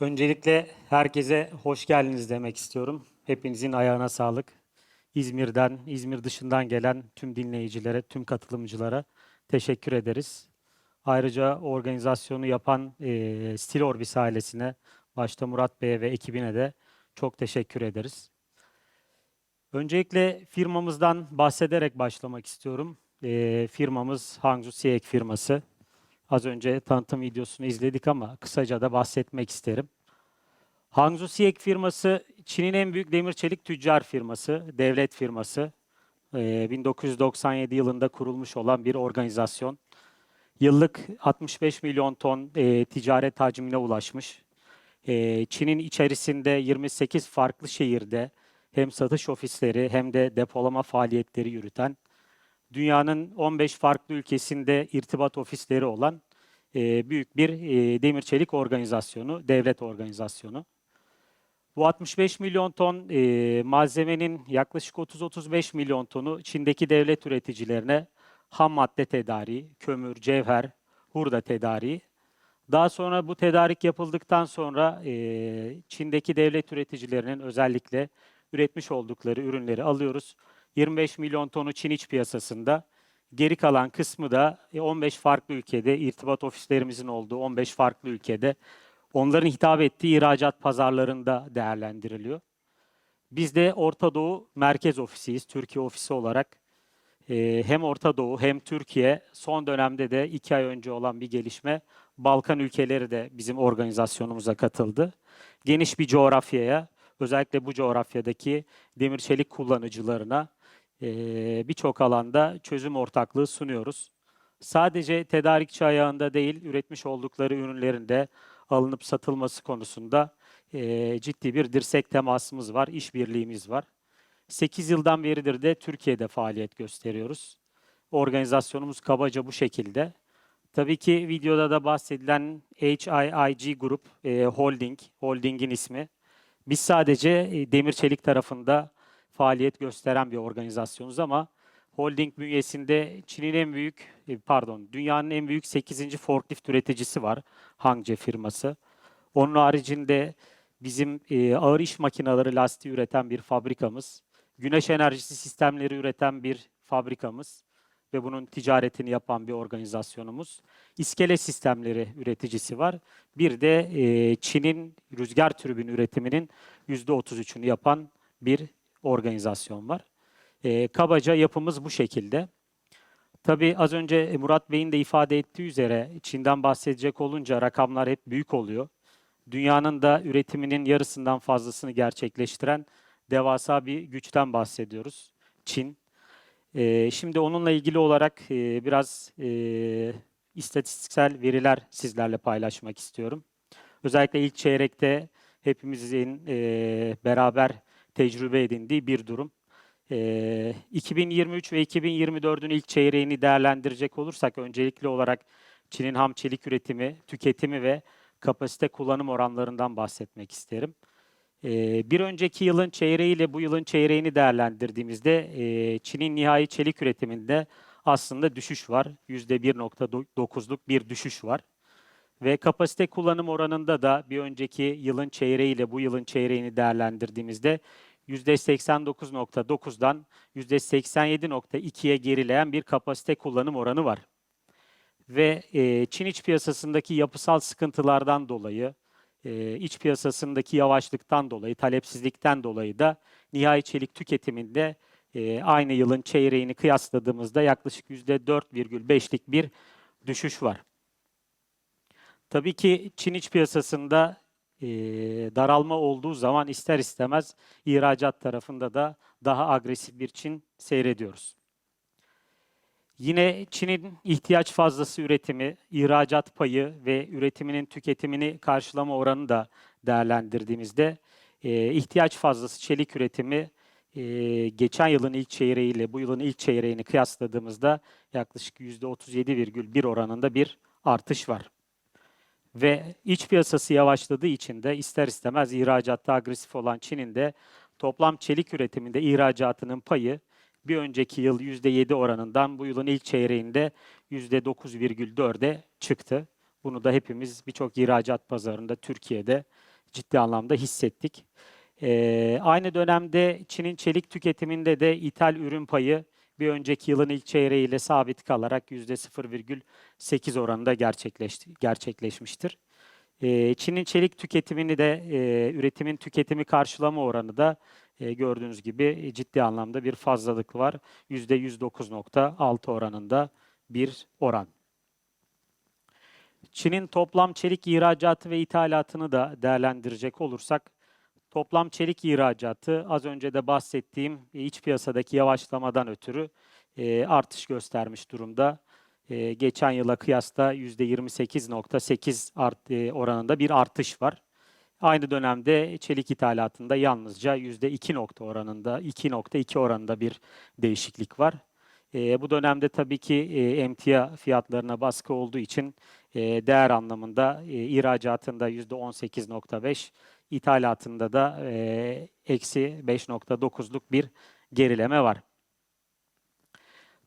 Öncelikle herkese hoş geldiniz demek istiyorum. Hepinizin ayağına sağlık. İzmir'den, İzmir dışından gelen tüm dinleyicilere, tüm katılımcılara teşekkür ederiz. Ayrıca organizasyonu yapan e, Stil Orbis ailesine, başta Murat Bey'e ve ekibine de çok teşekkür ederiz. Öncelikle firmamızdan bahsederek başlamak istiyorum. E, firmamız Hangzhou Siek firması. Az önce tanıtım videosunu izledik ama kısaca da bahsetmek isterim. Hangzhou Siek firması Çin'in en büyük demir çelik tüccar firması, devlet firması. Ee, 1997 yılında kurulmuş olan bir organizasyon. Yıllık 65 milyon ton e, ticaret hacmine ulaşmış. E, Çin'in içerisinde 28 farklı şehirde hem satış ofisleri hem de depolama faaliyetleri yürüten, dünyanın 15 farklı ülkesinde irtibat ofisleri olan e, büyük bir e, demir çelik organizasyonu, devlet organizasyonu. Bu 65 milyon ton e, malzemenin yaklaşık 30-35 milyon tonu Çin'deki devlet üreticilerine ham madde tedariği, kömür, cevher, hurda tedariği. Daha sonra bu tedarik yapıldıktan sonra e, Çin'deki devlet üreticilerinin özellikle üretmiş oldukları ürünleri alıyoruz. 25 milyon tonu Çin iç piyasasında, geri kalan kısmı da e, 15 farklı ülkede, irtibat ofislerimizin olduğu 15 farklı ülkede onların hitap ettiği ihracat pazarlarında değerlendiriliyor. Biz de Orta Doğu Merkez Ofisiyiz, Türkiye ofisi olarak. Ee, hem Orta Doğu hem Türkiye son dönemde de iki ay önce olan bir gelişme Balkan ülkeleri de bizim organizasyonumuza katıldı. Geniş bir coğrafyaya özellikle bu coğrafyadaki demir çelik kullanıcılarına birçok alanda çözüm ortaklığı sunuyoruz. Sadece tedarikçi ayağında değil, üretmiş oldukları ürünlerin de alınıp satılması konusunda eee, ciddi bir dirsek temasımız var, işbirliğimiz var. 8 yıldan beridir de Türkiye'de faaliyet gösteriyoruz. Organizasyonumuz kabaca bu şekilde. Tabii ki videoda da bahsedilen HIIG Group e, Holding, holdingin ismi. Biz sadece e, demir çelik tarafında faaliyet gösteren bir organizasyonuz ama holding bünyesinde Çin'in en büyük, e, pardon, dünyanın en büyük 8. forklift üreticisi var, Hangzhou firması. Onun haricinde bizim e, ağır iş makineleri lastiği üreten bir fabrikamız, güneş enerjisi sistemleri üreten bir fabrikamız ve bunun ticaretini yapan bir organizasyonumuz. İskele sistemleri üreticisi var. Bir de e, Çin'in rüzgar türbin üretiminin %33'ünü yapan bir organizasyon var. E, kabaca yapımız bu şekilde. Tabii az önce Murat Bey'in de ifade ettiği üzere Çin'den bahsedecek olunca rakamlar hep büyük oluyor. Dünyanın da üretiminin yarısından fazlasını gerçekleştiren devasa bir güçten bahsediyoruz. Çin. Ee, şimdi onunla ilgili olarak e, biraz e, istatistiksel veriler sizlerle paylaşmak istiyorum. Özellikle ilk çeyrekte hepimizin e, beraber tecrübe edindiği bir durum. E, 2023 ve 2024'ün ilk çeyreğini değerlendirecek olursak öncelikli olarak Çin'in ham çelik üretimi, tüketimi ve kapasite kullanım oranlarından bahsetmek isterim. Ee, Bir önceki yılın çeyreğiyle bu yılın çeyreğini değerlendirdiğimizde e, Çin'in nihai çelik üretiminde aslında düşüş var. %1.9'luk bir düşüş var. Ve kapasite kullanım oranında da bir önceki yılın çeyreğiyle bu yılın çeyreğini değerlendirdiğimizde %89.9'dan %87.2'ye gerileyen bir kapasite kullanım oranı var. Ve e, Çin iç piyasasındaki yapısal sıkıntılardan dolayı, e, iç piyasasındaki yavaşlıktan dolayı, talepsizlikten dolayı da nihai çelik tüketiminde e, aynı yılın çeyreğini kıyasladığımızda yaklaşık %4,5'lik bir düşüş var. Tabii ki Çin iç piyasasında e, daralma olduğu zaman ister istemez ihracat tarafında da daha agresif bir Çin seyrediyoruz. Yine Çin'in ihtiyaç fazlası üretimi, ihracat payı ve üretiminin tüketimini karşılama oranı da değerlendirdiğimizde e, ihtiyaç fazlası çelik üretimi e, geçen yılın ilk çeyreğiyle bu yılın ilk çeyreğini kıyasladığımızda yaklaşık %37,1 oranında bir artış var. Ve iç piyasası yavaşladığı için de ister istemez ihracatta agresif olan Çin'in de toplam çelik üretiminde ihracatının payı bir önceki yıl %7 oranından bu yılın ilk çeyreğinde %9,4'e çıktı. Bunu da hepimiz birçok ihracat pazarında Türkiye'de ciddi anlamda hissettik. Ee, aynı dönemde Çin'in çelik tüketiminde de ithal ürün payı bir önceki yılın ilk çeyreğiyle sabit kalarak %0,8 oranında gerçekleşti, gerçekleşmiştir. Ee, Çin'in çelik tüketimini de e, üretimin tüketimi karşılama oranı da e, gördüğünüz gibi ciddi anlamda bir fazlalık var. %109.6 oranında bir oran. Çin'in toplam çelik ihracatı ve ithalatını da değerlendirecek olursak, toplam çelik ihracatı az önce de bahsettiğim e, iç piyasadaki yavaşlamadan ötürü e, artış göstermiş durumda. E, geçen yıla kıyasla %28.8 art, oranında bir artış var. Aynı dönemde çelik ithalatında yalnızca %2 nokta oranında, 2.2 oranında bir değişiklik var. E, bu dönemde tabii ki e, emtia fiyatlarına baskı olduğu için e, değer anlamında e, ihracatında %18.5, ithalatında da e, eksi 5.9'luk bir gerileme var.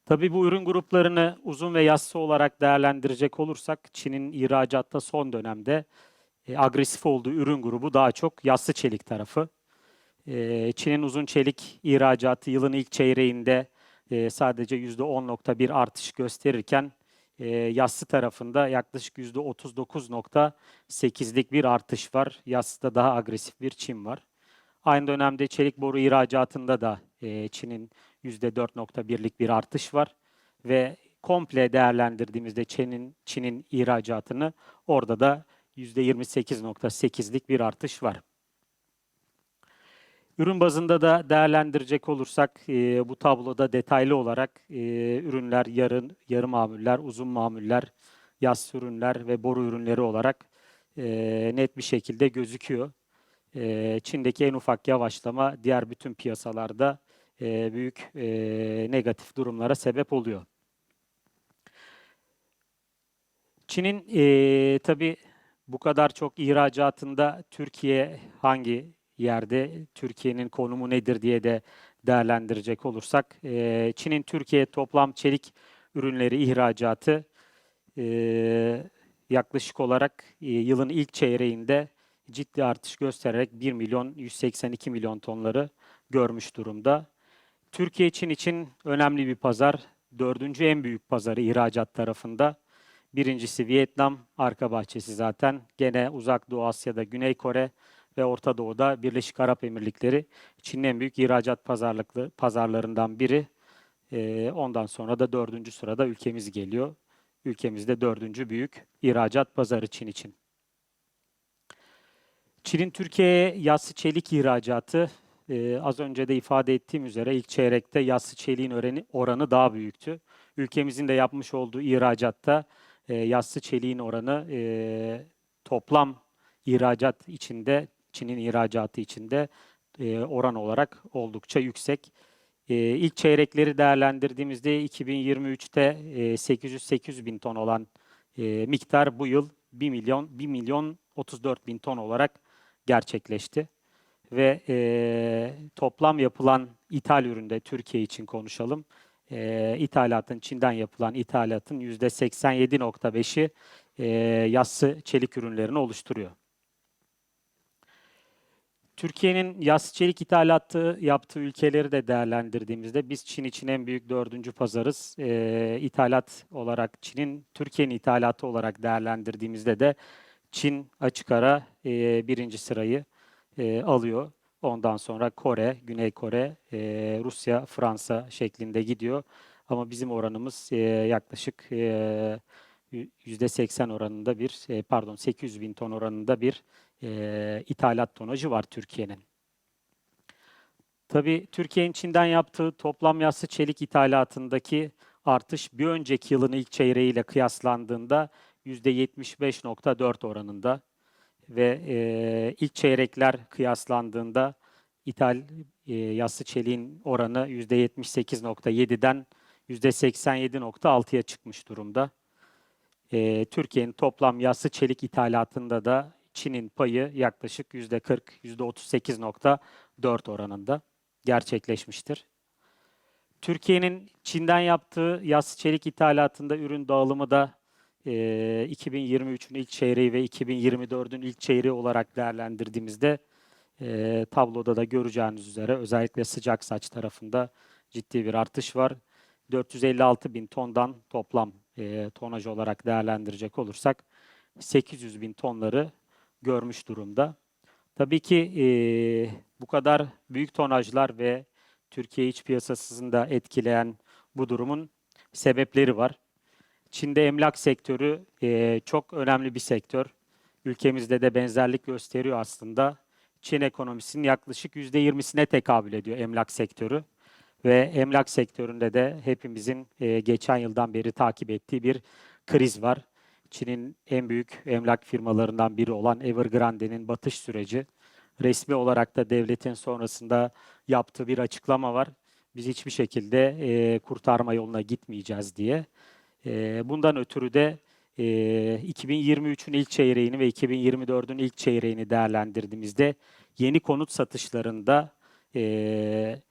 Tabii bu ürün gruplarını uzun ve yassı olarak değerlendirecek olursak Çin'in ihracatta son dönemde e, agresif olduğu ürün grubu daha çok yassı çelik tarafı. E, Çin'in uzun çelik ihracatı yılın ilk çeyreğinde sadece %10.1 artış gösterirken e, yassı tarafında yaklaşık %39.8'lik bir artış var. Yassıda daha agresif bir Çin var. Aynı dönemde çelik boru ihracatında da e, Çin'in %4.1'lik bir artış var ve komple değerlendirdiğimizde Çin'in Çin'in ihracatını orada da %28.8'lik bir artış var. Ürün bazında da değerlendirecek olursak e, bu tabloda detaylı olarak e, ürünler yarın, yarı mamuller, uzun mamuller, yas ürünler ve boru ürünleri olarak e, net bir şekilde gözüküyor. Çin'deki en ufak yavaşlama diğer bütün piyasalarda büyük negatif durumlara sebep oluyor. Çin'in e, tabii bu kadar çok ihracatında Türkiye hangi yerde, Türkiye'nin konumu nedir diye de değerlendirecek olursak, e, Çin'in Türkiye toplam çelik ürünleri ihracatı e, yaklaşık olarak e, yılın ilk çeyreğinde ciddi artış göstererek 1 milyon 182 milyon tonları görmüş durumda. Türkiye için için önemli bir pazar. Dördüncü en büyük pazarı ihracat tarafında. Birincisi Vietnam, arka bahçesi zaten. Gene Uzak Doğu Asya'da Güney Kore ve Orta Doğu'da Birleşik Arap Emirlikleri Çin'in en büyük ihracat pazarlıklı pazarlarından biri. Ee, ondan sonra da dördüncü sırada ülkemiz geliyor. Ülkemizde dördüncü büyük ihracat pazarı Çin için. Çin'in Türkiye'ye yassı çelik ihracatı e, az önce de ifade ettiğim üzere ilk çeyrekte yassı çeliğin oranı, oranı daha büyüktü. Ülkemizin de yapmış olduğu ihracatta e, yassı çeliğin oranı e, toplam ihracat içinde, Çin'in ihracatı içinde e, oran olarak oldukça yüksek. E, ilk çeyrekleri değerlendirdiğimizde 2023'te e, 800-800 bin ton olan e, miktar bu yıl 1 milyon 1 milyon 34 bin ton olarak gerçekleşti. Ve e, toplam yapılan ithal üründe Türkiye için konuşalım. E, ithalatın Çin'den yapılan ithalatın %87.5'i e, yassı çelik ürünlerini oluşturuyor. Türkiye'nin yassı çelik ithalatı yaptığı ülkeleri de değerlendirdiğimizde biz Çin için en büyük dördüncü pazarız. E, ithalat olarak Çin'in Türkiye'nin ithalatı olarak değerlendirdiğimizde de Çin açık ara e, birinci sırayı e, alıyor. Ondan sonra Kore, Güney Kore, e, Rusya, Fransa şeklinde gidiyor. Ama bizim oranımız e, yaklaşık e, %80 oranında bir, e, pardon 800 bin ton oranında bir e, ithalat tonajı var Türkiye'nin. Tabii Türkiye'nin Çin'den yaptığı toplam yassı çelik ithalatındaki artış bir önceki yılın ilk çeyreğiyle kıyaslandığında %75.4 oranında ve e, ilk çeyrekler kıyaslandığında ithal e, yassı çeliğin oranı %78.7'den %87.6'ya çıkmış durumda. E, Türkiye'nin toplam yassı çelik ithalatında da Çin'in payı yaklaşık %40, %38.4 oranında gerçekleşmiştir. Türkiye'nin Çin'den yaptığı yassı çelik ithalatında ürün dağılımı da e, 2023'ün ilk çeyreği ve 2024'ün ilk çeyreği olarak değerlendirdiğimizde tabloda da göreceğiniz üzere özellikle sıcak saç tarafında ciddi bir artış var. 456 bin tondan toplam tonaj olarak değerlendirecek olursak 800 bin tonları görmüş durumda. Tabii ki e, bu kadar büyük tonajlar ve Türkiye iç piyasasını da etkileyen bu durumun sebepleri var. Çin'de emlak sektörü e, çok önemli bir sektör. Ülkemizde de benzerlik gösteriyor aslında. Çin ekonomisinin yaklaşık %20'sine tekabül ediyor emlak sektörü. Ve emlak sektöründe de hepimizin e, geçen yıldan beri takip ettiği bir kriz var. Çin'in en büyük emlak firmalarından biri olan Evergrande'nin batış süreci. Resmi olarak da devletin sonrasında yaptığı bir açıklama var. Biz hiçbir şekilde e, kurtarma yoluna gitmeyeceğiz diye. E, bundan ötürü de e, 2023'ün ilk çeyreğini ve 2024'ün ilk çeyreğini değerlendirdiğimizde yeni konut satışlarında e,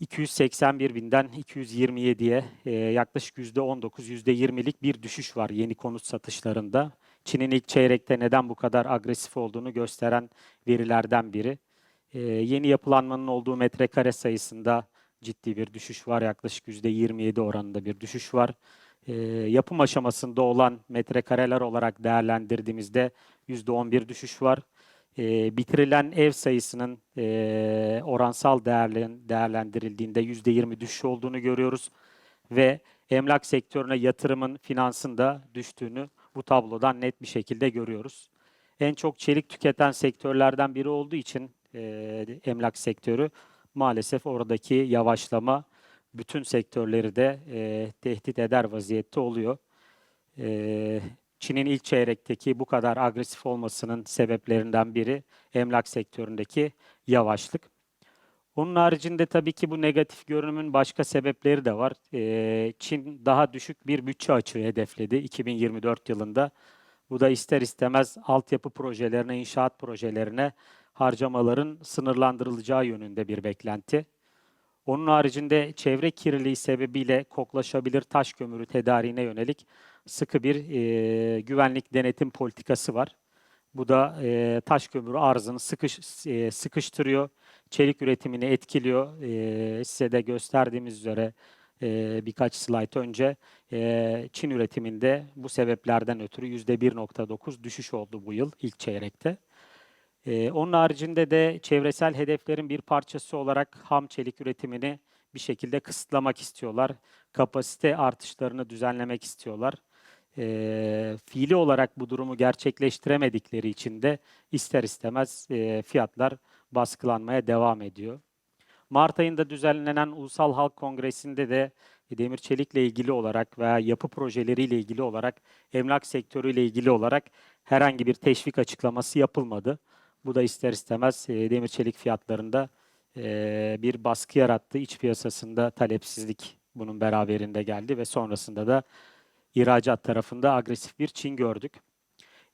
281 binden 227'ye e, yaklaşık %19, %20'lik bir düşüş var yeni konut satışlarında. Çin'in ilk çeyrekte neden bu kadar agresif olduğunu gösteren verilerden biri. E, yeni yapılanmanın olduğu metrekare sayısında ciddi bir düşüş var. Yaklaşık %27 oranında bir düşüş var. E, yapım aşamasında olan metrekareler olarak değerlendirdiğimizde %11 düşüş var. E, bitirilen ev sayısının e, oransal değerlen, değerlendirildiğinde %20 düşüş olduğunu görüyoruz. Ve emlak sektörüne yatırımın finansında düştüğünü bu tablodan net bir şekilde görüyoruz. En çok çelik tüketen sektörlerden biri olduğu için e, emlak sektörü maalesef oradaki yavaşlama bütün sektörleri de e, tehdit eder vaziyette oluyor. E, Çin'in ilk çeyrekteki bu kadar agresif olmasının sebeplerinden biri emlak sektöründeki yavaşlık. Onun haricinde tabii ki bu negatif görünümün başka sebepleri de var. Ee, Çin daha düşük bir bütçe açığı hedefledi 2024 yılında. Bu da ister istemez altyapı projelerine, inşaat projelerine harcamaların sınırlandırılacağı yönünde bir beklenti. Onun haricinde çevre kirliliği sebebiyle koklaşabilir taş kömürü tedariğine yönelik sıkı bir e, güvenlik denetim politikası var. Bu da e, taş kömürü arzını sıkış, e, sıkıştırıyor, çelik üretimini etkiliyor. E, size de gösterdiğimiz üzere e, birkaç slayt önce e, Çin üretiminde bu sebeplerden ötürü %1.9 düşüş oldu bu yıl ilk çeyrekte. Ee, onun haricinde de çevresel hedeflerin bir parçası olarak ham çelik üretimini bir şekilde kısıtlamak istiyorlar. Kapasite artışlarını düzenlemek istiyorlar. Ee, fiili olarak bu durumu gerçekleştiremedikleri için de ister istemez e, fiyatlar baskılanmaya devam ediyor. Mart ayında düzenlenen Ulusal Halk Kongresi'nde de demir çelikle ilgili olarak veya yapı projeleriyle ilgili olarak emlak sektörüyle ilgili olarak herhangi bir teşvik açıklaması yapılmadı. Bu da ister istemez e, demir çelik fiyatlarında e, bir baskı yarattı. İç piyasasında talepsizlik bunun beraberinde geldi ve sonrasında da ihracat tarafında agresif bir Çin gördük.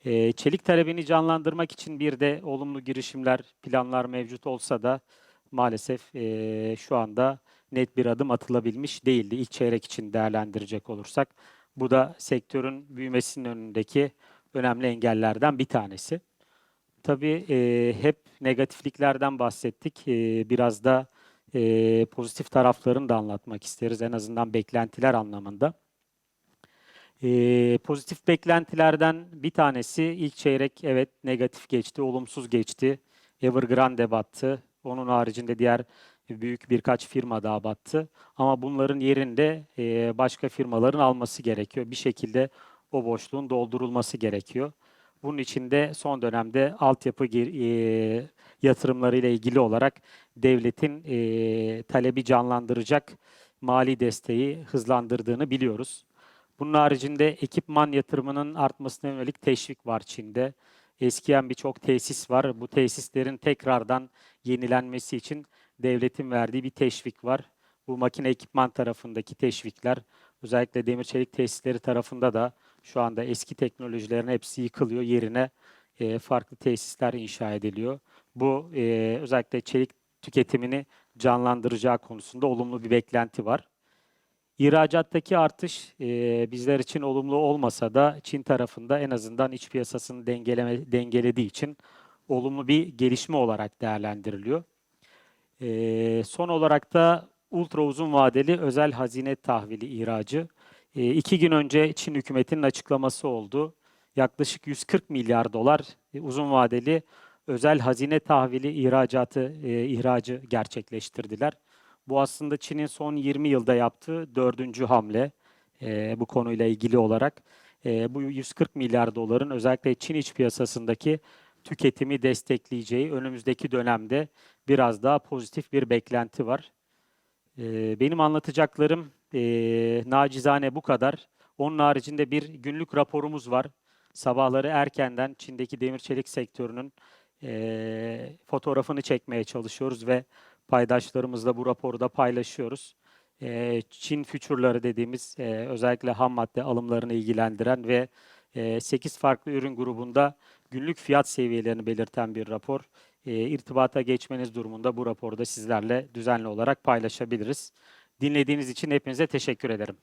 E, çelik talebini canlandırmak için bir de olumlu girişimler, planlar mevcut olsa da maalesef e, şu anda net bir adım atılabilmiş değildi. İlk çeyrek için değerlendirecek olursak. Bu da sektörün büyümesinin önündeki önemli engellerden bir tanesi. Tabii e, hep negatifliklerden bahsettik. Biraz da pozitif taraflarını da anlatmak isteriz. En azından beklentiler anlamında. E, pozitif beklentilerden bir tanesi ilk çeyrek evet negatif geçti, olumsuz geçti. Evergrande battı. Onun haricinde diğer büyük birkaç firma daha battı. Ama bunların yerinde e, başka firmaların alması gerekiyor. Bir şekilde o boşluğun doldurulması gerekiyor. Bunun için de son dönemde altyapı e, yatırımları ile ilgili olarak devletin e, talebi canlandıracak mali desteği hızlandırdığını biliyoruz. Bunun haricinde ekipman yatırımının artmasına yönelik teşvik var Çin'de. Eskiyen birçok tesis var. Bu tesislerin tekrardan yenilenmesi için devletin verdiği bir teşvik var. Bu makine ekipman tarafındaki teşvikler özellikle demir çelik tesisleri tarafında da şu anda eski teknolojilerin hepsi yıkılıyor. Yerine e, farklı tesisler inşa ediliyor. Bu e, özellikle çelik tüketimini canlandıracağı konusunda olumlu bir beklenti var. İhracattaki artış e, bizler için olumlu olmasa da Çin tarafında en azından iç piyasasını dengeleme, dengelediği için olumlu bir gelişme olarak değerlendiriliyor. E, son olarak da ultra uzun vadeli özel hazine tahvili ihracı. E, iki gün önce Çin hükümetinin açıklaması oldu. Yaklaşık 140 milyar dolar e, uzun vadeli özel hazine tahvili ihracatı e, ihracı gerçekleştirdiler. Bu aslında Çin'in son 20 yılda yaptığı dördüncü hamle e, bu konuyla ilgili olarak. E, bu 140 milyar doların özellikle Çin iç piyasasındaki tüketimi destekleyeceği önümüzdeki dönemde biraz daha pozitif bir beklenti var. E, benim anlatacaklarım e, nacizane bu kadar. Onun haricinde bir günlük raporumuz var. Sabahları erkenden Çin'deki demir çelik sektörünün e, fotoğrafını çekmeye çalışıyoruz ve paydaşlarımızla bu raporu da paylaşıyoruz. E, Çin füçürleri dediğimiz e, özellikle ham madde alımlarını ilgilendiren ve e, 8 farklı ürün grubunda günlük fiyat seviyelerini belirten bir rapor. E, irtibata geçmeniz durumunda bu raporu da sizlerle düzenli olarak paylaşabiliriz. Dinlediğiniz için hepinize teşekkür ederim.